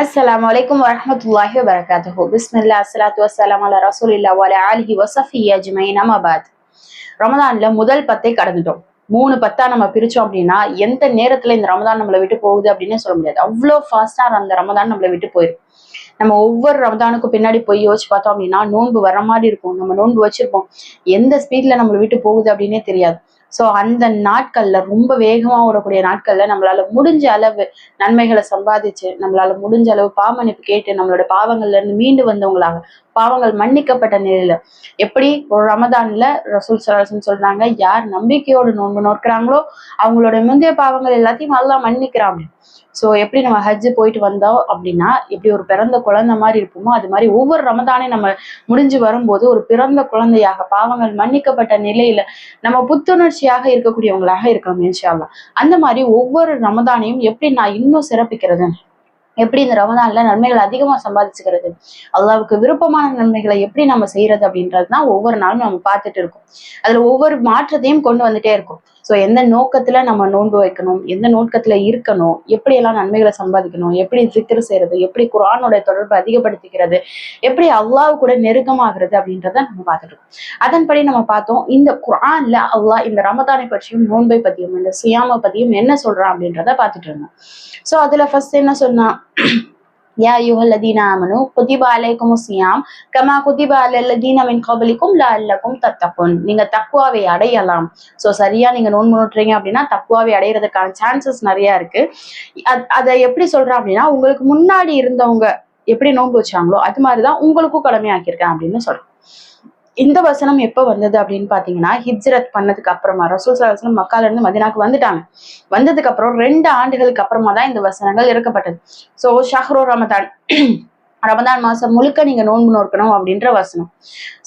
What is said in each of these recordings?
அஸ்லாம் வலைக்கம் வரமத்துல்லாஹி வபரகாத்து பிஸ்மில்லா அஸ்லாத்து வசலாம் அலா ரசூலில்லா வல அலிஹி வசஃபி அஜ்மைன் அமாபாத் ரமதான்ல முதல் பத்தை கடந்துட்டோம். மூணு பத்தா நம்ம பிரிச்சோம் அப்படின்னா எந்த நேரத்துல இந்த ரமதான் நம்மளை விட்டு போகுது அப்படின்னு சொல்ல முடியாது. அவ்வளோ ஃபாஸ்டா அந்த ரமதான் நம்மளை விட்டு போயிரும். நம்ம ஒவ்வொரு ரமதானுக்கு பின்னாடி போய் யோசிச்சு பார்த்தோம் அப்படின்னா நோன்பு வர மாதிரி இருக்கும். நம்ம நோன்பு வச்சிருப்போம். எந்த ஸ்பீட்ல நம்மளை விட்டு போகுது அப்படின்னே தெரியாது. ஸோ அந்த நாட்கள்ல ரொம்ப வேகமா ஓடக்கூடிய நாட்கள்ல நம்மளால முடிஞ்ச அளவு நன்மைகளை சம்பாதிச்சு நம்மளால முடிஞ்ச அளவு பாவமன்னிப்பு கேட்டு நம்மளோட பாவங்கள்ல இருந்து மீண்டு வந்தவங்களாக பாவங்கள் மன்னிக்கப்பட்ட நிலையில. எப்படி? ஒரு ரமதான்ல ரசூல் சலாசன் சொல்றாங்க யார் நம்பிக்கையோடு நோன்பு நோக்கிறாங்களோ அவங்களோட முந்தைய பாவங்கள் எல்லாத்தையும் நல்லா மன்னிக்கிறான் அப்படின்னு. ஸோ எப்படி நம்ம ஹஜ் போயிட்டு வந்தோம் அப்படின்னா எப்படி ஒரு பிறந்த குழந்தை மாதிரி இருப்போமோ அது மாதிரி ஒவ்வொரு ரமதானே நம்ம முடிஞ்சு வரும்போது ஒரு பிறந்த குழந்தையாக பாவங்கள் மன்னிக்கப்பட்ட நிலையில நம்ம புத்துணர்ச்சியாக இருக்கக்கூடியவங்களாக இருக்கணும் இன்ஷால்லா அந்த மாதிரி ஒவ்வொரு ரமதானையும் எப்படி நான் இன்னும் சிறப்பிக்கிறது எப்படி இந்த ரமதான்ல நன்மைகள் அதிகமா சம்பாதிச்சுக்கிறது? அல்லாவுக்கு விருப்பமான நன்மைகளை எப்படி நம்ம செய்யறது அப்படின்றதுதான் ஒவ்வொரு நாளும் நம்ம பார்த்துட்டு இருக்கோம். அதுல ஒவ்வொரு மாற்றத்தையும் கொண்டு வந்துட்டே இருக்கும். ஸோ எந்த நோக்கத்துல நம்ம நோன்பு வைக்கணும்? எந்த நோக்கத்துல இருக்கணும்? எப்படி எல்லாம் நன்மைகளை சம்பாதிக்கணும்? எப்படி சிக்கர் செய்யறது? எப்படி குரானோட தொடர்பு அதிகப்படுத்திக்கிறது? எப்படி அல்லாவு கூட நெருக்கமாகிறது அப்படின்றத நம்ம பார்த்துட்டு இருக்கோம். அதன்படி நம்ம பார்த்தோம் இந்த குரான்ல அல்லாஹ் இந்த ரமதானை பற்றியும் நோன்பை பத்தியும் இந்த சுயாம பத்தியும் என்ன சொல்றான் அப்படின்றத பார்த்துட்டு இருந்தோம். ஸோ அதுல ஃபர்ஸ்ட் என்ன சொன்னா யா யுஹல்லதீன ஆமனு குதிப அலைக்கும் சியாம் கமா குதிப அலல்லதீன மின் கபலிக்கும் அல்லக்கும் தத்தகுன் நீங்க தக்குவாவை அடையலாம். ஸோ சரியா நீங்க நோன்பு நோட்டுறீங்க அப்படின்னா தக்குவாவை அடையிறதுக்கான சான்சஸ் நிறைய இருக்கு. அதை எப்படி சொல்றேன் அப்படின்னா உங்களுக்கு முன்னாடி இருந்தவங்க எப்படி நோன்பு வச்சாங்களோ அது மாதிரிதான் உங்களுக்கும் கடமையாக்கியிருக்கேன் அப்படின்னு சொல்றேன். இந்த வசனம் எப்ப வந்தது அப்படின்னு பாத்தீங்கன்னா ஹிஜ்ரத் பண்ணதுக்கு அப்புறமா ரசூல் சலாஹம் மக்கால இருந்து மதினாக்கு வந்துட்டாங்க. வந்ததுக்கு அப்புறம் ரெண்டு ஆண்டுகளுக்கு அப்புறமா தான் இந்த வசனங்கள் இறக்கப்பட்டது. சோ ஷஹ்ரோ ரமதான் ரமதான் மாசம் முழுக்க நீங்க நோன்பு நோக்கணும் அப்படின்ற வசனம்.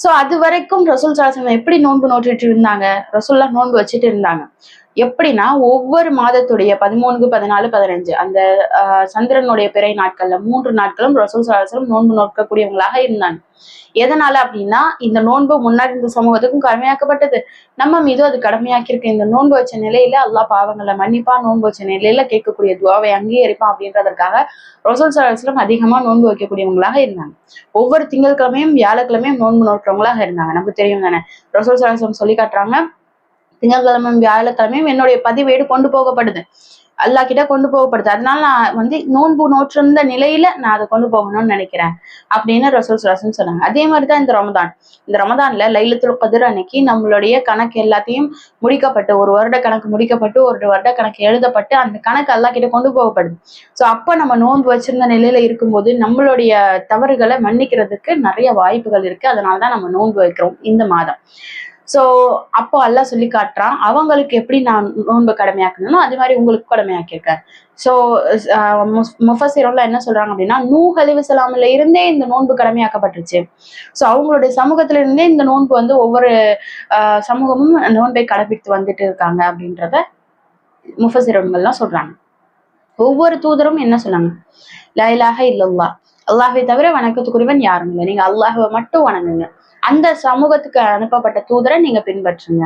சோ அது வரைக்கும் ரசூல் சாசனம் எப்படி நோன்பு நோட்டிட்டு இருந்தாங்க? ரசூல்லா நோன்பு வச்சுட்டு இருந்தாங்க. எப்படின்னா ஒவ்வொரு மாதத்துடைய பதிமூணு பதினாலு பதினஞ்சு அந்த சந்திரனுடைய பிறை நாட்கள்ல மூன்று நாட்களும் ரசூல் சலாசலம் நோன்பு நோக்கக்கூடியவங்களாக இருந்தாங்க. எதனால அப்படின்னா இந்த நோன்பு முன்னாடி இந்த சமூகத்துக்கும் கடமையாக்கப்பட்டது. நம்ம மீதும் அது கடமையாக்கியிருக்கு. இந்த நோன்பு வச்ச நிலையில எல்லா பாவங்களை மன்னிப்பா நோன்பு வச்ச நிலையில கேட்கக்கூடிய துவாவை அங்கீகரிப்பான் அப்படின்றதற்காக ரசூல் சலாஹம் அதிகமா நோன்பு வைக்கக்கூடியவங்களாக இருந்தாங்க. ஒவ்வொரு திங்கட்கிழமையும் வியாழக்கிழமையும் நோன்பு நோக்கிறவங்களாக இருந்தாங்க. நமக்கு தெரியும் தானே? ரசூல் சலாஹம் சொல்லி காட்டுறாங்க திங்கட்கிழமை வியாழக்கிழமையும் என்னுடைய பதிவேடு கொண்டு போகப்படுது. அல்லா கிட்ட கொண்டு போகப்படுது. அதனால நான் வந்து நோன்பு நோற்றிருந்த நிலையில நான் அதை கொண்டு போகணும்னு நினைக்கிறேன் அப்படின்னு ரசூல் சுலாசன் சொன்னாங்க. அதே மாதிரிதான் இந்த ரமதான். இந்த ரமதான்ல லைலத்துல் கதிர் அன்னைக்கு நம்மளுடைய கணக்கு எல்லாத்தையும் முடிக்கப்பட்டு ஒரு வருட கணக்கு முடிக்கப்பட்டு ஒரு வருட கணக்கு எழுதப்பட்டு அந்த கணக்கு அல்லா கிட்ட கொண்டு போகப்படுது. ஸோ அப்ப நம்ம நோன்பு வச்சிருந்த நிலையில இருக்கும்போது நம்மளுடைய தவறுகளை மன்னிக்கிறதுக்கு நிறைய வாய்ப்புகள் இருக்கு. அதனாலதான் நம்ம நோன்பு வைக்கிறோம் இந்த மாதம். ஸோ அப்போ அல்லாஹ் சொல்லி காட்டுறான் அவங்களுக்கு எப்படி நான் நோன்பு கடமையாக்கணும் அதே மாதிரி உங்களுக்கு கடமையாக்கியிருக்கேன் ஸோ முஃபசிரோல என்ன சொல்றாங்க அப்படின்னா நூ சலாமில இருந்தே இந்த நோன்பு கடமையாக்கப்பட்டுருச்சு. ஸோ அவங்களுடைய சமூகத்துல இருந்தே இந்த நோன்பு வந்து ஒவ்வொரு சமூகமும் நோன்பை கடைபிடித்து வந்துட்டு இருக்காங்க அப்படின்றத முஃபசிரங்கள்லாம் சொல்றாங்க. ஒவ்வொரு தூதரும் என்ன சொன்னாங்க லைலாக இல்லல்லா அல்லாஹை தவிர வணக்கத்துக்குரியவன் யாரும் இல்லை. நீங்க அல்லாஹுவை மட்டும் வணங்குங்க. அந்த சமூகத்துக்கு அனுப்பப்பட்ட தூதரை நீங்க பின்பற்றுங்க.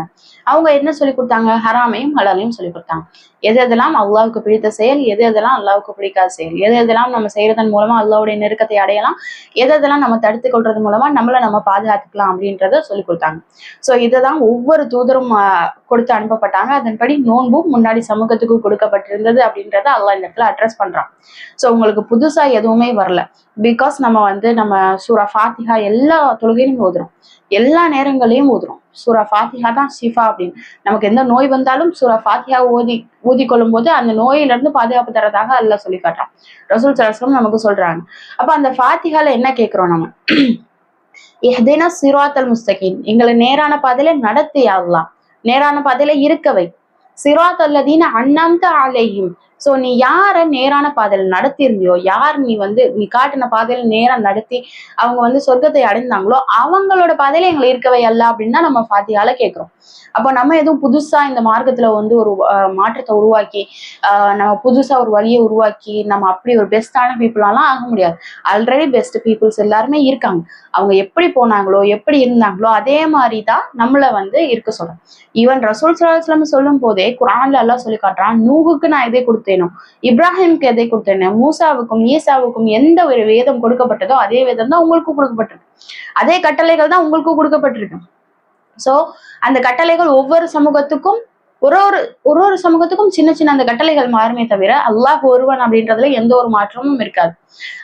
அவங்க என்ன சொல்லி கொடுத்தாங்க? ஹராமையும் ஹலாலையும் சொல்லி கொடுத்தாங்க. எது எதெல்லாம் அல்லாவுக்கு பிடித்த செயல் எது எதெல்லாம் அல்லாவுக்கு பிடிக்காத செயல் எது எதெல்லாம் நம்ம செய்யறதன் மூலமா அல்லாவுடைய நெருக்கத்தை அடையலாம் எது எதெல்லாம் நம்ம தடுத்து கொள்றது மூலமா நம்மளை நம்ம பாதுகாத்துக்கலாம் அப்படின்றத சொல்லி கொடுத்தாங்க. ஸோ இதுதான் ஒவ்வொரு தூதரும் கொடுத்து அனுப்பப்பட்டாங்க. அதன்படி நோன்பும் முன்னாடி சமூகத்துக்கு கொடுக்கப்பட்டிருந்தது அப்படின்றத அல்லா இந்த இடத்துல அட்ரஸ் பண்றான். ஸோ உங்களுக்கு புதுசா எதுவுமே வரல. பிகாஸ் நம்ம வந்து நம்ம சூரா ஃபாத்திஹா எல்லா தொழுகையும் ஓதுறோம் எல்லா நேரங்களையும் ஓதுறோம் சூரா ஃபாத்திஹா தான் ஷிஃபா அப்படின்னு. நமக்கு எந்த நோய் வந்தாலும் சூரா ஃபாத்திஹா ஓதி ஊதி கொள்ளும் போது அந்த நோயில இருந்து பாதுகாப்பு தரதாக அல்ல சொல்லி காட்டுறான். ரசூல் சரஸ்லம் நமக்கு சொல்றாங்க. அப்ப அந்த ஃபாத்திஹால என்ன கேட்கிறோம் நம்ம? எதேனா சிராத்தல் முஸ்தகின் எங்களை நேரான பாதையில நடத்தி ஆகலாம் நேரான பாதையில இருக்கவை சிராத் அல்லதீன அண்ணாந்த ஆலையும் சோ நீ யார நேரான பாதையில நடத்தியிருந்தியோ யார் நீ வந்து நீ காட்டின பாதையில நேரம் நடத்தி அவங்க வந்து சொர்க்கத்தை அடைந்தாங்களோ அவங்களோட பாதையில எங்களை இருக்கவை அல்ல அப்படின்னு நம்ம ஃபாத்தியால கேட்குறோம் அப்போ நம்ம எதுவும் புதுசா இந்த மார்க்கத்துல வந்து ஒரு மாற்றத்தை உருவாக்கி ஆஹ் நம்ம புதுசா ஒரு வழியை உருவாக்கி நம்ம அப்படி ஒரு பெஸ்டான பீப்புளாலாம் ஆக முடியாது. ஆல்ரெடி பெஸ்ட் பீப்புள்ஸ் எல்லாருமே இருக்காங்க. அவங்க எப்படி போனாங்களோ எப்படி இருந்தாங்களோ அதே மாதிரி தான் நம்மளை வந்து இருக்க சொல்றோம். ஈவன் ரசூல் சலாஹ் சொல்லும் போதே குரான்ல எல்லாம் சொல்லி காட்டுறான் நூகுக்கு நான் இதே கொடுத்து கொடுத்தேனோ இப்ராஹிம்க்கு எதை கொடுத்தேனோ மூசாவுக்கும் ஈசாவுக்கும் எந்த ஒரு வேதம் கொடுக்கப்பட்டதோ அதே வேதம் தான் உங்களுக்கும் கொடுக்கப்பட்டிருக்கு. அதே கட்டளைகள் தான் உங்களுக்கும் கொடுக்கப்பட்டிருக்கு. சோ அந்த கட்டளைகள் ஒவ்வொரு சமூகத்துக்கும் ஒரு ஒரு ஒரு ஒரு சமூகத்துக்கும் சின்ன சின்ன அந்த கட்டளைகள் மாறுமே தவிர அல்லாஹ் ஒருவன் அப்படின்றதுல எந்த ஒரு மாற்றமும் இருக்காது.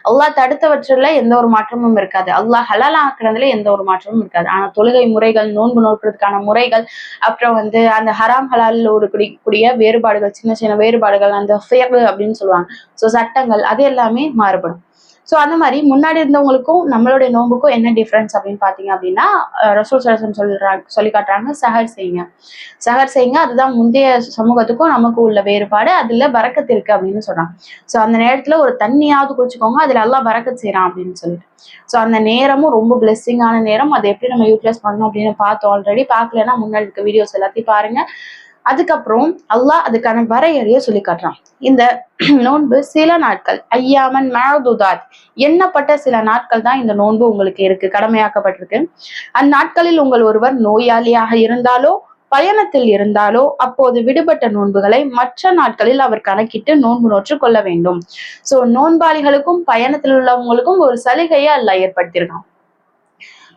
அல்லாஹ் தடுத்தவற்றில எந்த ஒரு மாற்றமும் இருக்காது. அல்லாஹ் ஹலால் ஆக்குறதுல எந்த ஒரு மாற்றமும் இருக்காது. ஆனா தொழுகை முறைகள் நோன்பு நோக்கிறதுக்கான முறைகள் அப்புறம் வந்து அந்த ஹராம் ஹலாலில் ஒரு கூடிய வேறுபாடுகள் சின்ன சின்ன வேறுபாடுகள் அந்த ஃபேர்வு அப்படின்னு சொல்லுவாங்க. ஸோ சட்டங்கள் அது எல்லாமே மாறுபடும். ஸோ அந்த மாதிரி முன்னாடி இருந்தவங்களுக்கும் நம்மளுடைய நோம்புக்கும் என்ன டிஃப்ரென்ஸ் அப்படின்னு பார்த்தீங்க அப்படின்னா ரசூல் சரசன் சொல்றாங்க சொல்லி காட்டுறாங்க சஹர் செய்யுங்க. சஹர் செய்யுங்க அதுதான் முந்தைய சமூகத்துக்கும் நமக்கு உள்ள வேறுபாடு அதில் பறக்கத்து இருக்கு அப்படின்னு சொல்றாங்க. ஸோ அந்த நேரத்தில் ஒரு தண்ணியாவது குடிச்சுக்கோங்க அதுல எல்லாம் பறக்கத்து செய்யறான் அப்படின்னு சொல்லிட்டு. ஸோ அந்த நேரமும் ரொம்ப பிளெஸ்ஸிங்கான நேரம் அதை எப்படி நம்ம யூட்டிலைஸ் பண்ணணும் அப்படின்னு பார்த்தோம் ஆல்ரெடி பார்க்கலன்னா முன்னாடி இருக்க வீடியோஸ் எல்லாத்தையும் பாருங்க. அதுக்கப்புறம் அல்லாஹ் அதுக்கான வரையறைய சொல்லி காட்டுறான். இந்த நோன்பு சில நாட்கள் ஐயாமன் மேதுதாத். எண்ணப்பட்ட சில நாட்கள் தான் இந்த நோன்பு உங்களுக்கு இருக்கு கடமையாக்கப்பட்டிருக்கு. அந்நாட்களில் உங்கள் ஒருவர் நோயாளியாக இருந்தாலோ பயணத்தில் இருந்தாலோ அப்போது விடுபட்ட நோன்புகளை மற்ற நாட்களில் அவர் கணக்கிட்டு நோன்பு நோற்று கொள்ள வேண்டும். சோ நோன்பாளிகளுக்கும் பயணத்தில் உள்ளவங்களுக்கும் ஒரு சலுகையை அல்ல ஏற்படுத்தியிருக்கான்.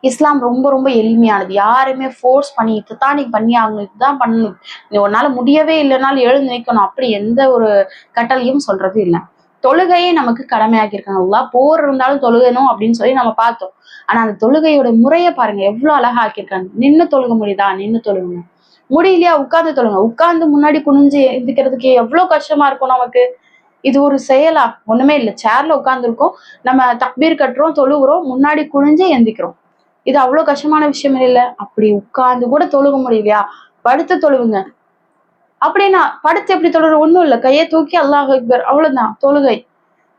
இஸ்லாம் ரொம்ப ரொம்ப எளிமையானது. யாருமே ஃபோர்ஸ் பண்ணி இதுதான் நீ பண்ணி அவங்களுக்கு இதுதான் பண்ணணும். நீ உன்னால முடியவே இல்லைனாலும் எழுந்து நிற்கணும் அப்படி எந்த ஒரு கட்டளையும் சொல்றது இல்லை. தொழுகையே நமக்கு கடமையாக்கியிருக்காங்க. போர் இருந்தாலும் தொழுகணும் அப்படின்னு சொல்லி நம்ம பார்த்தோம். ஆனா அந்த தொழுகையோட முறையை பாருங்க. எவ்வளவு அழகா ஆக்கியிருக்காங்க. நின்று தொழுக முடியுதா? நின்று தொழுகுங்க முடியலையா? உட்கார்ந்து தொழுங்க. உட்கார்ந்து முன்னாடி குனிஞ்சு எந்திக்கிறதுக்கு எவ்வளவு கஷ்டமா இருக்கும் நமக்கு? இது ஒரு செயலா? ஒண்ணுமே இல்லை. சேர்ல உட்காந்துருக்கோம் நம்ம தக்பீர் கட்டுறோம் தொழுகிறோம். முன்னாடி குனிஞ்சு எந்திக்கிறோம் இது அவ்வளவு கஷ்டமான விஷயம் இல்ல. அப்படி உட்கார்ந்து கூட தொழுக முடியலையா? படுத்து தொழுவுங்க. அப்படின்னா படுத்து எப்படி தொழுற ஒண்ணும் இல்ல. கையை தூக்கி அல்லாஹ் அக்பர். அவ்வளவுதான். தொழுகை.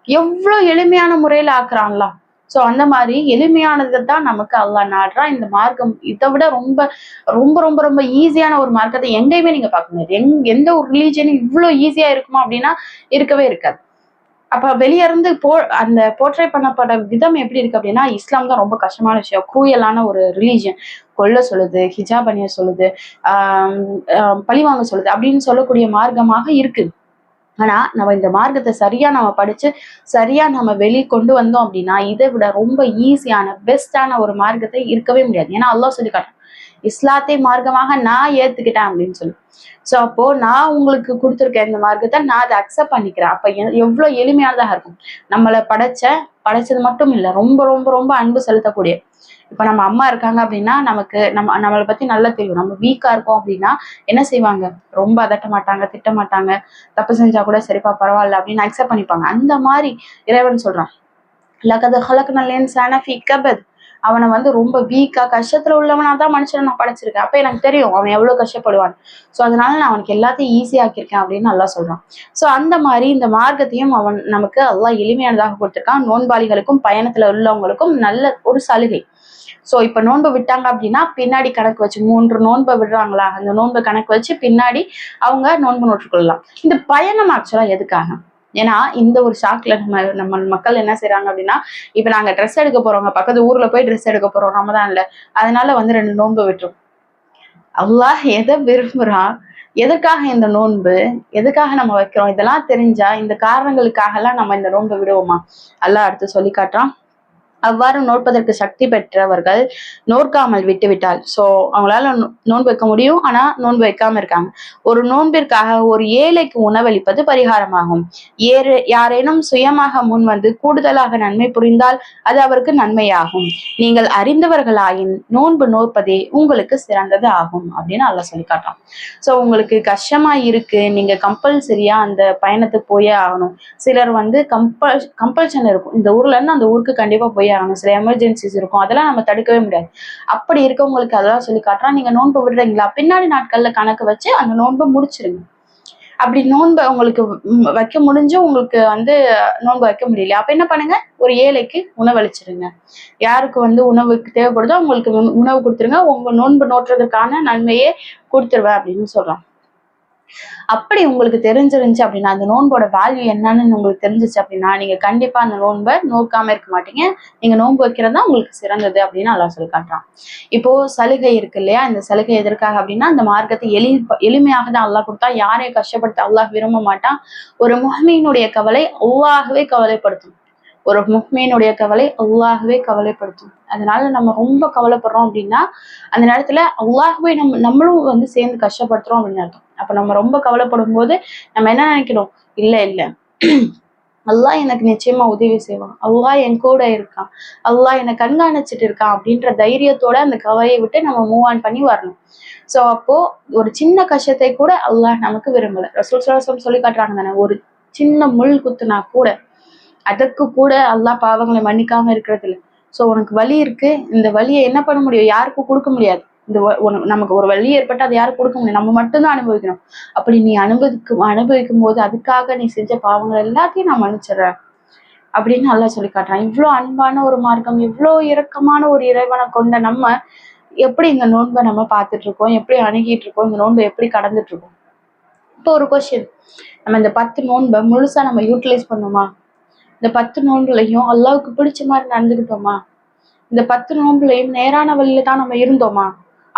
எவ்வளவு எளிமையான முறையில ஆக்குறான்லாம் சோ அந்த மாதிரி எளிமையானதை தான் நமக்கு அல்லாஹ் நாடுறான் இந்த மார்க்கம் இதை விட ரொம்ப ரொம்ப ரொம்ப ரொம்ப ஈஸியான ஒரு மார்க்கத்தை எங்கேயுமே நீங்க பார்க்க முடியாது. எங் எந்த ஒரு ரிலீஜனும் இவ்வளவு ஈஸியா இருக்குமா அப்படின்னா இருக்கவே இருக்காது. அப்ப வெளிய இருந்து போ அந்த போர்ட்ரே பண்ணப்பட விதம் எப்படி இருக்கு அப்படின்னா இஸ்லாம் தான் ரொம்ப கஷ்டமான விஷயம். குரூயலான ஒரு ரிலீஜியன் கொல்ல சொல்லுது ஹிஜாப் அணிய சொல்லுது ஆஹ் பழிவாங்க சொல்லுது அப்படின்னு சொல்லக்கூடிய மார்க்கமாக இருக்கு. ஆனா நம்ம இந்த மார்க்கத்தை சரியா நம்ம படிச்சு சரியா நம்ம வெளி கொண்டு வந்தோம் அப்படின்னா இதை விட ரொம்ப ஈஸியான பெஸ்டான ஒரு மார்க்கத்தை இருக்கவே முடியாது. ஏன்னா அல்லா சொல்லி காட்டும் இஸ்லாத்தை மார்க்கமாக நான் ஏத்துக்கிட்டேன் அப்படின்னு சொல்லி. ஸோ அப்போ நான் உங்களுக்கு கொடுத்துருக்கேன் இந்த மார்க்கத்தை நான் அதை அக்செப்ட் பண்ணிக்கிறேன். அப்ப எவ்வளவு எளிமையானதாக இருக்கும். நம்மளை படைச்ச படைச்சது மட்டும் இல்லை ரொம்ப ரொம்ப ரொம்ப அன்பு செலுத்தக்கூடிய. இப்ப நம்ம அம்மா இருக்காங்க அப்படின்னா நமக்கு நம்ம நம்மளை பத்தி நல்லா தெரியும் நம்ம வீக்கா இருக்கோம் அப்படின்னா என்ன செய்வாங்க? ரொம்ப அதட்ட மாட்டாங்க திட்ட மாட்டாங்க. தப்பு செஞ்சா கூட சரிப்பா பரவாயில்ல அப்படின்னு அக்செப்ட் பண்ணிப்பாங்க. அந்த மாதிரி இறைவன் சொல்றான். லகத ஹலக் நல்லேன்னு சனஃபி கபத். அவனை வந்து ரொம்ப வீக்கா கஷ்டத்துல உள்ளவனா தான் மனுஷனை நான் படைச்சிருக்கேன். அப்ப எனக்கு தெரியும் அவன் எவ்வளவு கஷ்டப்படுவான் சோ அதனால நான் அவனுக்கு எல்லாத்தையும் ஈஸியாக்கியிருக்கேன் அப்படின்னு நல்லா சொல்றான். சோ அந்த மாதிரி இந்த மார்க்கத்தையும் அவன் நமக்கு எல்லாம் எளிமையானதாக கொடுத்துருக்கான். நோன்பாளிகளுக்கும் பயணத்துல உள்ளவங்களுக்கும் நல்ல ஒரு சலுகை. சோ இப்ப நோன்பு விட்டாங்க அப்படின்னா பின்னாடி கணக்கு வச்சு மூன்று நோன்பை விடுறாங்களா? அந்த நோன்பை கணக்கு வச்சு பின்னாடி அவங்க நோன்பு நோற்றுக்கொள்ளலாம். இந்த பயணம் ஆக்சுவலா எதுக்காக? ஏன்னா இந்த ஒரு ஷாக்ல நம்ம நம்ம மக்கள் என்ன செய்யறாங்க அப்படின்னா இப்ப நாங்க ட்ரெஸ் எடுக்க போறோங்க பக்கத்து ஊர்ல போய் ட்ரெஸ் எடுக்க போறோம். ரமதான்ல அதனால வந்து ரெண்டு நோன்பு விட்டுரும். அல்லாஹ் எதை விரும்புறான் எதுக்காக இந்த நோன்பு? எதுக்காக நம்ம வைக்கிறோம்? இதெல்லாம் தெரிஞ்சா இந்த காரணங்களுக்காக எல்லாம் நம்ம இந்த நோன்பை விடுவோமா? அல்லாஹ் அடுத்து சொல்லி காட்டுறான். அவ்வாறு நோட்பதற்கு சக்தி பெற்றவர்கள் நோற்காமல் விட்டுவிட்டால். சோ அவங்களால நோன்பு வைக்க முடியும். ஆனா நோன்பு வைக்காம இருக்காங்க. ஒரு நோன்பிற்காக ஒரு ஏழைக்கு உணவளிப்பது பரிகாரமாகும். ஏறு யாரேனும் சுயமாக முன் வந்து கூடுதலாக நன்மை புரிந்தால் அது அவருக்கு நன்மையாகும். நீங்கள் அறிந்தவர்களாயின் நோன்பு நோற்பதே உங்களுக்கு சிறந்தது ஆகும் அப்படின்னு அல்ல சொல்லி காட்டுறான். சோ உங்களுக்கு கஷ்டமா இருக்கு. நீங்க கம்பல்சரியா அந்த பயணத்துக்கு போயே ஆகணும். சிலர் வந்து கம்பல் கம்பல்ஷன் இருக்கும். இந்த ஊர்ல இருந்து அந்த ஊருக்கு கண்டிப்பா போய் ஆகணும் சில எமர்ஜென்சிஸ் இருக்கும். அதெல்லாம் நம்ம தடுக்கவே முடியாது. அப்படி இருக்கவங்களுக்கு அதெல்லாம் சொல்லி காட்டுறான் நீங்க நோன்பு விடுறீங்களா? பின்னாடி நாட்கள்ல கணக்கு வச்சு அந்த நோன்பை முடிச்சிருங்க. அப்படி நோன்பு உங்களுக்கு வைக்க முடிஞ்சும் உங்களுக்கு வந்து நோன்பு வைக்க முடியல அப்ப என்ன பண்ணுங்க? ஒரு ஏழைக்கு உணவளிச்சிருங்க. யாருக்கு வந்து உணவுக்கு தேவைப்படுதோ அவங்களுக்கு உணவு கொடுத்துருங்க. உங்க நோன்பு நோட்டுறதுக்கான நன்மையே கொடுத்துருவேன் அப்படின்னு சொல்றான். அப்படி உங்களுக்கு தெரிஞ்சிருந்துச்சு அப்படின்னா அந்த நோன்போட வேல்யூ என்னன்னு உங்களுக்கு தெரிஞ்சிச்சு அப்படின்னா நீங்க கண்டிப்பா அந்த நோன்பை நோக்காம இருக்க மாட்டீங்க. நீங்க நோன்பு வைக்கிறதா உங்களுக்கு சிறந்தது அப்படின்னு நல்லா சொல்லி காட்டுறான். இப்போ சலுகை இருக்கு இல்லையா? இந்த சலுகை எதற்காக அப்படின்னா அந்த மார்க்கத்தை எளி எளிமையாக தான் அல்லாஹ் கொடுத்தா யாரையும் கஷ்டப்படுத்த அல்லாஹ் விரும்ப மாட்டான். ஒரு முஹ்மீனுடைய கவலை அவ்வாகவே கவலைப்படுத்தும். ஒரு முஹ்மீனுடைய கவலை அவ்வாகவே கவலைப்படுத்தும். அதனால நம்ம ரொம்ப கவலைப்படுறோம் அப்படின்னா அந்த நேரத்துல அவ்வாகவே நம்ம நம்மளும் வந்து சேர்ந்து கஷ்டப்படுத்துறோம் அப்படின்னு அர்த்தம். அப்ப நம்ம ரொம்ப கவலைப்படும் போது நம்ம என்ன நினைக்கிறோம்? இல்ல இல்ல. அல்லாஹ் எனக்கு நிச்சயமா உதவி செய்வான். அல்லா என் கூட இருக்கான். அல்லாஹ் என்னை கண்காணிச்சிட்டு இருக்கான் அப்படின்ற தைரியத்தோட அந்த கவலையை விட்டு நம்ம மூவ் ஆன் பண்ணி வரணும். சோ அப்போ ஒரு சின்ன கஷ்டத்தை கூட அல்லாஹ் நமக்கு விரும்பல. ரசூல் சலாசம் சொல்லி காட்டுறாங்க தானே ஒரு சின்ன முள் குத்துனா கூட அதற்கு கூட அல்லாஹ் பாவங்களை மன்னிக்காம இருக்கிறது இல்லை ஸோ உனக்கு வலி இருக்கு. இந்த வலியை என்ன பண்ண முடியும்? யாருக்கும் கொடுக்க முடியாது. இந்த நமக்கு ஒரு வழி ஏற்பட்டு அதை யாரும் கொடுக்க முடியும் நம்ம மட்டும்தான் அனுபவிக்கணும். அப்படி நீ அனுபவிக்கும் அனுபவிக்கும் போது அதுக்காக நீ செஞ்ச பாவங்கள் எல்லாத்தையும் நான் மன்னிச்சிடுறேன். அப்படின்னு நல்லா சொல்லி காட்டுறான். இவ்வளோ அன்பான ஒரு மார்க்கம் இவ்வளோ இரக்கமான ஒரு இறைவனை கொண்ட நம்ம எப்படி இந்த நோன்பை நம்ம பார்த்துட்டு இருக்கோம் எப்படி அணுகிட்டு இருக்கோம் இந்த நோன்பை எப்படி கடந்துட்டு இருக்கோம் இப்போ ஒரு கொஸ்டின் நம்ம இந்த பத்து நோன்பை முழுசா நம்ம யூட்டிலைஸ் பண்ணோமா? இந்த பத்து நோன்புலையும் அல்லாவுக்கு பிடிச்ச மாதிரி நடந்துக்கிட்டோமா? இந்த பத்து நோன்புலையும் நேரான வழியில தான் நம்ம இருந்தோமா?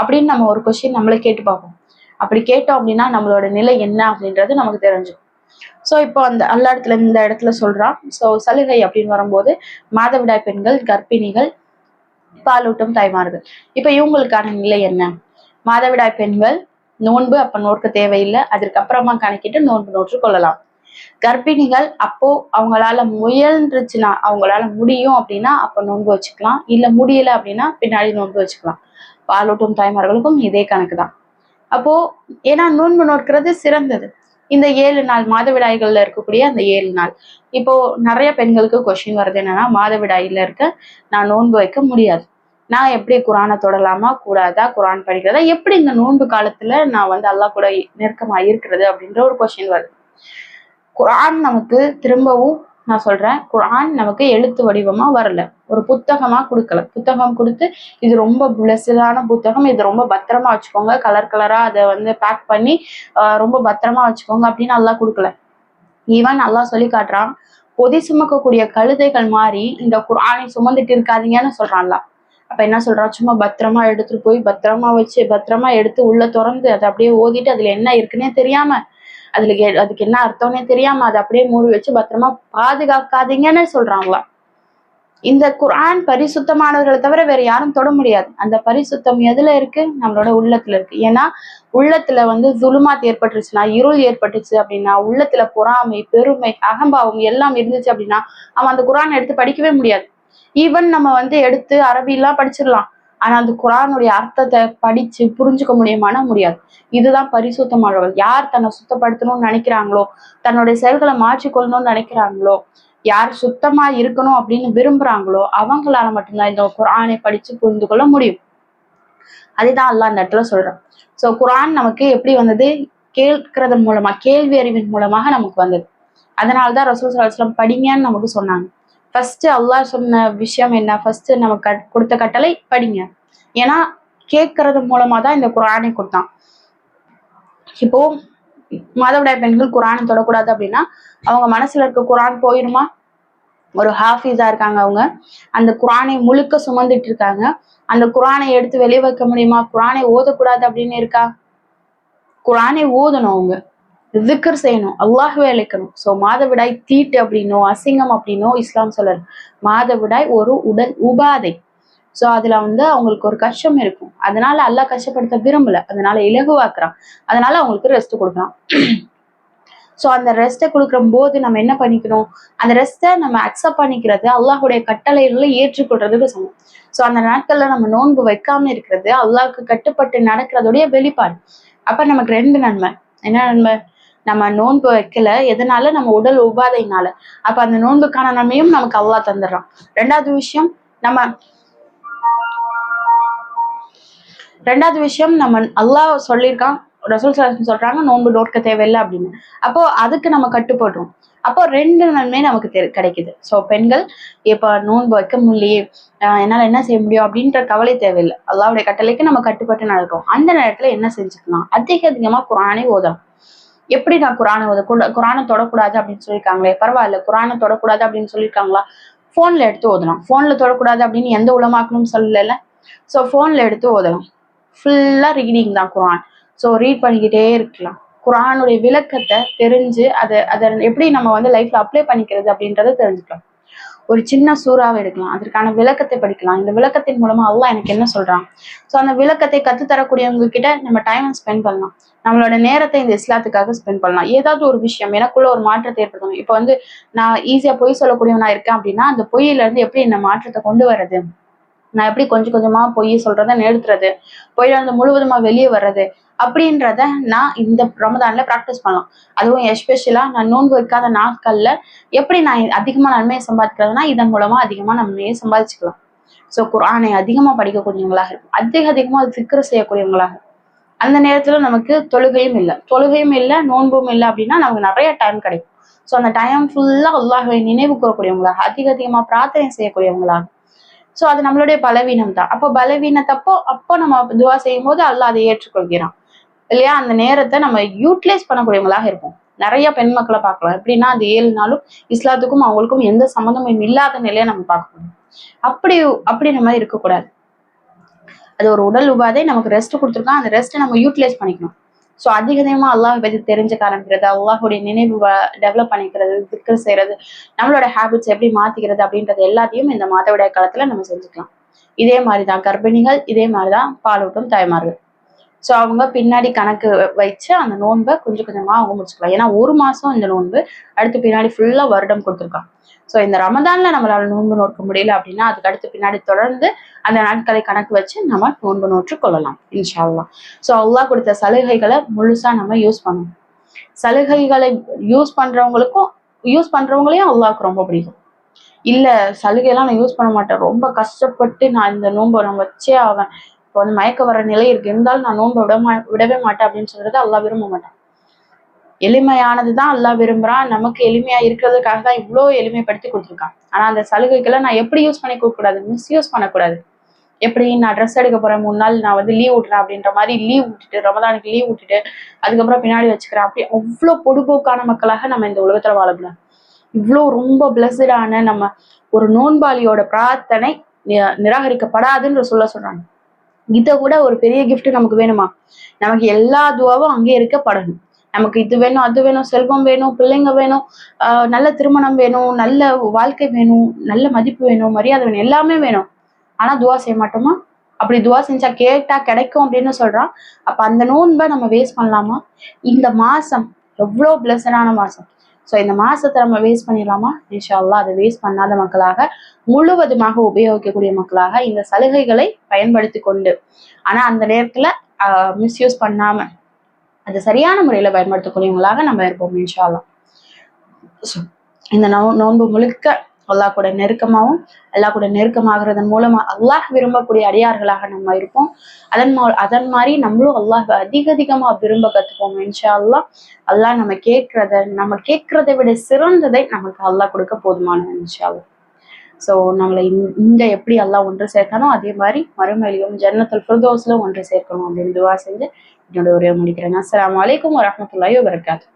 அப்படின்னு நம்ம ஒரு கொஸ்டின் நம்மளே கேட்டு பார்ப்போம். அப்படி கேட்டோம் அப்படின்னா நம்மளோட நிலை என்ன அப்படின்றது நமக்கு தெரிஞ்சுக்கும் ஸோ இப்போ அந்த அல்லா இடத்துல இந்த இடத்துல சொல்றான். ஸோ சலுகை அப்படின்னு வரும்போது மாதவிடாய் பெண்கள் கர்ப்பிணிகள் பாலூட்டும் தாய்மார்கள். இப்போ இவங்களுக்கான நிலை என்ன? மாதவிடாய் பெண்கள் நோன்பு அப்ப நோக்க தேவையில்லை. அதற்கப்புறமா கணக்கிட்டு நோன்பு நோற்று கொள்ளலாம். கர்ப்பிணிகள் அப்போ அவங்களால முயன்றுச்சுன்னா அவங்களால முடியும் அப்படின்னா அப்ப நோன்பு வச்சுக்கலாம். இல்ல முடியல அப்படின்னா பின்னாடி நோன்பு வச்சுக்கலாம். பாலூட்டும் தாய்மார்களுக்கும் இதே கணக்கு தான் அப்போ ஏன்னா நோன்பு நோக்கிறது சிறந்தது. இந்த ஏழு நாள் மாதவிடாய்கள்ல இருக்கக்கூடிய அந்த ஏழு நாள். இப்போ நிறைய பெண்களுக்கு கொஸ்டின் வருது என்னன்னா மாதவிடாயில இருக்க நான் நோன்பு வைக்க முடியாது. நான் எப்படி குரானை தொடலாமா கூடாதா குரான் படிக்கிறதா எப்படி இந்த நோன்பு காலத்துல நான் வந்து அல்லா கூட நெருக்கமா இருக்கிறது அப்படின்ற ஒரு கொஸ்டின் வருது. குரான் நமக்கு திரும்பவும் நான் சொல்றேன் குரான் நமக்கு எழுத்து வடிவமா வரல. ஒரு புத்தகமா கொடுக்கல. புத்தகம் கொடுத்து இது ரொம்ப பிளஸ்டான புத்தகம். இது ரொம்ப பத்திரமா வச்சுக்கோங்க. கலர் கலரா அதை வந்து பேக் பண்ணி ஆஹ் ரொம்ப பத்திரமா வச்சுக்கோங்க அப்படின்னு நல்லா கொடுக்கல. ஈவன் நல்லா சொல்லி காட்டுறான் பொதி சுமக்கக்கூடிய கழுதைகள் மாறி இந்த குரானை சுமந்துட்டு இருக்காதீங்கன்னு சொல்றான்ல அப்ப என்ன சொல்றான்? சும்மா பத்திரமா எடுத்துட்டு போய் பத்திரமா வச்சு பத்திரமா எடுத்து உள்ள திறந்து அதை அப்படியே ஓதிட்டு அதுல என்ன இருக்குன்னே தெரியாம அதுல அதுக்கு என்ன அர்த்தம்னே தெரியாம அதை அப்படியே மூடி வச்சு பத்திரமா பாதுகாக்காதீங்கன்னு சொல்றாங்களா இந்த குரான் பரிசுத்தமானவர்களை தவிர வேற யாரும் தொட முடியாது. அந்த பரிசுத்தம் எதுல இருக்கு? நம்மளோட உள்ளத்துல இருக்கு. ஏன்னா உள்ளத்துல வந்து துலுமாத் ஏற்பட்டுருச்சுன்னா இருள் ஏற்பட்டுச்சு அப்படின்னா உள்ளத்துல பொறாமை பெருமை அகம்பாவம் எல்லாம் இருந்துச்சு அப்படின்னா அவன் அந்த குரான் எடுத்து படிக்கவே முடியாது. ஈவன் நம்ம வந்து எடுத்து அரபிலாம் படிச்சிடலாம். ஆனா அந்த குரானுடைய அர்த்தத்தை படிச்சு புரிஞ்சுக்க முடியுமானா முடியாது. இதுதான் பரிசுத்தமானவர்கள். யார் தன்னை சுத்தப்படுத்தணும்னு நினைக்கிறாங்களோ தன்னுடைய செயல்களை மாற்றிக்கொள்ளணும்னு நினைக்கிறாங்களோ யார் சுத்தமா இருக்கணும் அப்படின்னு விரும்புறாங்களோ அவங்களால மட்டும்தான் இந்த குரானை படிச்சு புரிந்து கொள்ள முடியும். அதுதான் அல்லா அந்த இடத்துல சொல்றான். சோ குரான் நமக்கு எப்படி வந்தது? கேட்கறதன் மூலமா கேள்வி அறிவின் மூலமாக நமக்கு வந்தது. அதனாலதான் ரசூல் ஸல்லல்லாஹு படிங்கன்னு நமக்கு சொன்னாங்க. ஃபர்ஸ்ட் அல்லாஹ் சொன்ன விஷயம் என்ன? ஃபர்ஸ்ட் நம்ம கட்- கொடுத்த கட்டளை படிங்க. ஏன்னா கேட்கறது மூலமா தான் இந்த குரானை கொடுத்தான். இப்போ மாதவிடாய் பெண்கள் குரானை தொடக்கூடாது அப்படின்னா அவங்க மனசுல இருக்க குரான் போயிருமா? ஒரு ஹாஃபிஸா இருக்காங்க அவங்க. அந்த குரானை முழுக்க சுமந்துட்டு இருக்காங்க. அந்த குரானை எடுத்து வெளியே வைக்க முடியுமா? குரானை ஓதக்கூடாது அப்படின்னு இருக்கா? குரானை ஓதணும் அவங்க. திக்கர் செய்யணும். அல்லாஹ்வே அழைக்கணும். ஸோ மாதவிடாய் தீட்டு அப்படின்னோ அசிங்கம் அப்படின்னோ இஸ்லாம் சொல்லல. மாதவிடாய் ஒரு உடல் உபாதை. ஸோ அதுல வந்து அவங்களுக்கு ஒரு கஷ்டம் இருக்கும். அதனால அல்லாஹ் கஷ்டப்படுத்த விரும்பல. அதனால இலகுவாக்குறான். அதனால அவங்களுக்கு ரெஸ்ட் கொடுக்குறான். ஸோ அந்த ரெஸ்ட்டை கொடுக்குற போது நம்ம என்ன பண்ணிக்கணும்? அந்த ரெஸ்ட்டை நம்ம அக்செப்ட் பண்ணிக்கிறது அல்லாஹுடைய கட்டளைகளை ஏற்றுக்கொள்றதுக்கு சமம். ஸோ அந்த நாட்கள்ல நம்ம நோன்பு வைக்காம இருக்கிறது அல்லாஹுக்கு கட்டுப்பட்டு நடக்கிறதுடைய வெளிப்பாடு. அப்ப நமக்கு ரெண்டு நன்மை. என்ன நன்மை? நம்ம நோன்பு வைக்கல எதனால? நம்ம உடல் உபாதைனால அப்ப அந்த நோன்புக்கான நன்மையும் நமக்கு அல்லாஹ் தந்துடுறான். ரெண்டாவது விஷயம் நம்ம ரெண்டாவது விஷயம் நம்ம அல்லாஹ் சொல்லியிருக்கான் ரசூல் சலாஹம் சொல்றாங்க நோன்பு நோட்க தேவையில்லை அப்படின்னு. அப்போ அதுக்கு நம்ம கட்டுப்படுறோம். அப்போ ரெண்டு நன்மை நமக்கு தெ கிடைக்குது. ஸோ பெண்கள் இப்போ நோன்பு வைக்க முடியலையே என்னால் என்னால என்ன செய்ய முடியும் அப்படின்ற கவலை தேவையில்லை. அல்லாவுடைய கட்டளைக்கு நம்ம கட்டுப்பட்டு நடக்கிறோம். அந்த நேரத்தில் என்ன செஞ்சுக்கலாம்? அதிக அதிகமா குரானை ஓதலாம். எப்படி நான் குரானை ஓத கூட குரானை தொடக்கூடாது அப்படின்னு சொல்லியிருக்காங்களே பரவாயில்ல குரானை தொடக்கூடாது அப்படின்னு சொல்லியிருக்காங்களா ஃபோனில் எடுத்து ஓதலாம். ஃபோனில் தொடக்கூடாது அப்படின்னு எந்த உலமாக்கணும் சொல்லல. ஸோ ஃபோனில் எடுத்து ஓதலாம். ஃபுல்லாக ரீடிங் தான் குரான். ஸோ ரீட் பண்ணிக்கிட்டே இருக்கலாம். குரானுடைய விளக்கத்தை தெரிஞ்சு அதை அதை எப்படி நம்ம வந்து லைஃப்ல அப்ளை பண்ணிக்கிறது அப்படின்றத தெரிஞ்சுக்கலாம். ஒரு சின்ன சூறாவை எடுக்கலாம். அதற்கான விளக்கத்தை படிக்கலாம். இந்த விளக்கத்தின் மூலமா அல்லாஹ் எனக்கு என்ன சொல்றான்? ஸோ அந்த விளக்கத்தை கற்றுத்தரக்கூடியவங்க கிட்ட நம்ம டைம் ஸ்பெண்ட் பண்ணலாம். நம்மளோட நேரத்தை இந்த இஸ்லாத்துக்காக ஸ்பெண்ட் பண்ணலாம். ஏதாவது ஒரு விஷயம் எனக்குள்ள ஒரு மாற்றத்தை ஏற்படுத்தணும். இப்போ வந்து நான் ஈஸியா பொய் சொல்லக்கூடியவனா இருக்கேன் அப்படின்னா அந்த பொய்யில இருந்து எப்படி இந்த மாற்றத்தை கொண்டு வர்றது? நான் எப்படி கொஞ்சம் கொஞ்சமா பொய் சொல்றதை நிறுத்துறது? பொய்யில இருந்து முழுவதுமா வெளியே வர்றது? அப்படின்றத நான் இந்த ரமதான்ல ப்ராக்டிஸ் பண்ணலாம். அதுவும் எஸ்பெஷலா நான் நோன்பு வைக்காத நாட்கள்ல எப்படி நான் அதிகமா நன்மையை சம்பாதிக்கிறதுனா இதன் மூலமா அதிகமா நன்மையை சம்பாதிச்சுக்கலாம். ஸோ குரானை அதிகமா படிக்கக்கூடியவங்களாக இருக்கும் அதிக அதிகமா சிக்கரு செய்யக்கூடியவங்களாக அந்த நேரத்துல நமக்கு தொழுகையும் இல்லை. தொழுகையும் இல்லை நோன்பும் இல்லை அப்படின்னா நமக்கு நிறைய டைம் கிடைக்கும். ஸோ அந்த டைம் ஃபுல்லா அல்லாஹுவை நினைவு கூறக்கூடியவங்களாக அதிக அதிகமா பிரார்த்தனை செய்யக்கூடியவங்களாக. ஸோ அது நம்மளுடைய பலவீனம் தான் அப்போ பலவீனத்தப்போ அப்போ நம்ம துவா செய்யும் போது அல்லாஹ் அதை ஏற்றுக்கொள்கிறான். இல்லையா? அந்த நேரத்தை நம்ம யூட்டிலைஸ் பண்ணக்கூடியவங்களாக இருப்போம். நிறைய பெண் மக்களை பார்க்கலாம். எப்படின்னா அந்த ஏழு நாளும் இஸ்லாத்துக்கும் அவங்களுக்கும் எந்த சம்மந்தமும் இல்லாத நிலையை நம்ம பார்க்க முடியும். அப்படி அப்படி நம்ம இருக்கக்கூடாது. அது ஒரு உடல் உபாதை நமக்கு ரெஸ்ட் கொடுத்துருக்கோம் அந்த ரெஸ்ட்டை நம்ம யூட்டிலைஸ் பண்ணிக்கணும். ஸோ அதிக அதிகமாக அல்லாஹ் பற்றி தெரிஞ்சுக்க ஆரம்பிக்கிறது அல்லாஹுடைய நினைவு டெவலப் பண்ணிக்கிறது திக்கர் செய்யறது நம்மளோட ஹேபிட்ஸ் எப்படி மாத்திக்கிறது அப்படின்றது எல்லாத்தையும் இந்த மாதவிடாய் காலத்தில் நம்ம செஞ்சுக்கலாம். இதே மாதிரி தான் கர்ப்பிணிகள் இதே மாதிரி தான் பாலூட்டும் தாய்மார்கள். ஸோ அவங்க பின்னாடி கணக்கு வச்சு அந்த நோன்பை கொஞ்சம் கொஞ்சமா அவங்க முடிச்சுக்கலாம். ஏன்னா ஒரு மாசம் இந்த நோன்பு அடுத்து பின்னாடி ஃபுல்லா வருடம் கொடுத்துருக்காங்க. ஸோ இந்த ரமதான்ல நம்மளால நோன்பு நோக்க முடியல அப்படின்னா அதுக்கு அடுத்து பின்னாடி தொடர்ந்து அந்த நாட்களை கணக்கு வச்சு நம்ம நோன்பு நோற்று கொள்ளலாம் இன்ஷா ஸோ அவ்வளோ கொடுத்த சலுகைகளை முழுசா நம்ம யூஸ் பண்ணணும். சலுகைகளை யூஸ் பண்றவங்களுக்கும் யூஸ் பண்றவங்களையும் அவ்வளோக்கு ரொம்ப பிடிக்கும். இல்ல சலுகையெல்லாம் நான் யூஸ் பண்ண மாட்டேன். ரொம்ப கஷ்டப்பட்டு நான் இந்த நோன்பை நான் வச்சே ஆவேன். இப்போ வந்து மயக்க வர நிலை இருக்கு. இருந்தாலும் நான் நோன்பை விட மா விடவே மாட்டேன் அப்படின்னு சொல்றது அல்லா விரும்ப மாட்டான். எளிமையானது தான் அல்லா விரும்புறான். நமக்கு எளிமையா இருக்கிறதுக்காக தான் இவ்வளோ எளிமைப்படுத்தி கொடுத்துருக்கான். ஆனா அந்த சலுகைகளை நான் எப்படி யூஸ் பண்ணி கொடுக்கக்கூடாது? மிஸ்யூஸ் பண்ணக்கூடாது. எப்படி நான் ட்ரெஸ் எடுக்க போறேன்? மூணு நாள் நான் வந்து லீவ் விட்றேன் அப்படின்ற மாதிரி லீவ் விட்டுட்டு ரமதானுக்கு லீவ் விட்டுட்டு அதுக்கப்புறம் பின்னாடி வச்சுக்கிறேன். அப்படி அவ்வளோ பொடுபோக்கான மக்களாக நம்ம இந்த உலகத்துல வாழக்கூடாது. இவ்வளோ ரொம்ப பிளஸடான நம்ம ஒரு நோன்பாளியோட பிரார்த்தனை நி- நிராகரிக்கப்படாதுன்ற சொல்ல சொல்றாங்க. இதை விட ஒரு பெரிய கிஃப்ட் நமக்கு வேணுமா? நமக்கு எல்லா துவாவும் அங்கே இருக்கப்படணும். நமக்கு இது வேணும் அது வேணும் செல்வம் வேணும் பிள்ளைங்க வேணும் நல்ல திருமணம் வேணும் நல்ல வாழ்க்கை வேணும் நல்ல மதிப்பு வேணும் மரியாதை வேணும் எல்லாமே வேணும். ஆனா துவா செய்ய மாட்டோமா? அப்படி துவா செஞ்சா கேட்டா கிடைக்கும் அப்படின்னு சொல்றான். அப்ப அந்த நோன்பை நம்ம வேஸ்ட் பண்ணலாமா? இந்த மாசம் எவ்வளோ பிளஸடான மாசம். ஸோ இந்த மாதத்தை நம்ம வேஸ்ட் பண்ணிடலாமா? இன்ஷால்லா அதை வேஸ்ட் பண்ணாத மக்களாக முழுவதுமாக உபயோகிக்கக்கூடிய மக்களாக இந்த சலுகைகளை பயன்படுத்தி கொண்டு. ஆனால் அந்த நேரத்தில் மிஸ்யூஸ் பண்ணாமல் அது சரியான முறையில் பயன்படுத்தக்கூடியவங்களாக நம்ம இருப்போம் இன்ஷால்லாம் ஸோ இந்த நோ நோன்பு முழுக்க அல்லாஹ் கூட நெருக்கமாகவும் அல்லாஹ் கூட நெருக்கமாகிறதன் மூலமா அல்லாஹ் விரும்பக்கூடிய அடியார்களாக நம்ம இருப்போம். அதன் மூ அதன் மாதிரி நம்மளும் அல்லாஹ் அதிக அதிகமா விரும்ப கத்துப்போம் இன்ஷா அல்லாஹ் அல்லாஹ் நம்ம கேட்கறத நம்ம கேட்கறதை விட சிறந்ததை நமக்கு அல்லாஹ் கொடுக்க போதுமானது இன்ஷா அல்லாஹ் ஸோ நம்மளை இங்கே எப்படி எல்லாம் ஒன்று சேர்த்தானோ அதே மாதிரி மறுமையிலும் ஜன்னத்தில் ஃபிர்தோஸ்ல ஒன்று சேர்க்கணும் அப்படின்னு துவா செஞ்சு என்னோட உரையை முடிக்கிறேன். அஸ்லாம் வலைக்கம் வரஹ்மத்துல்லாஹி வபரகாத்துஹு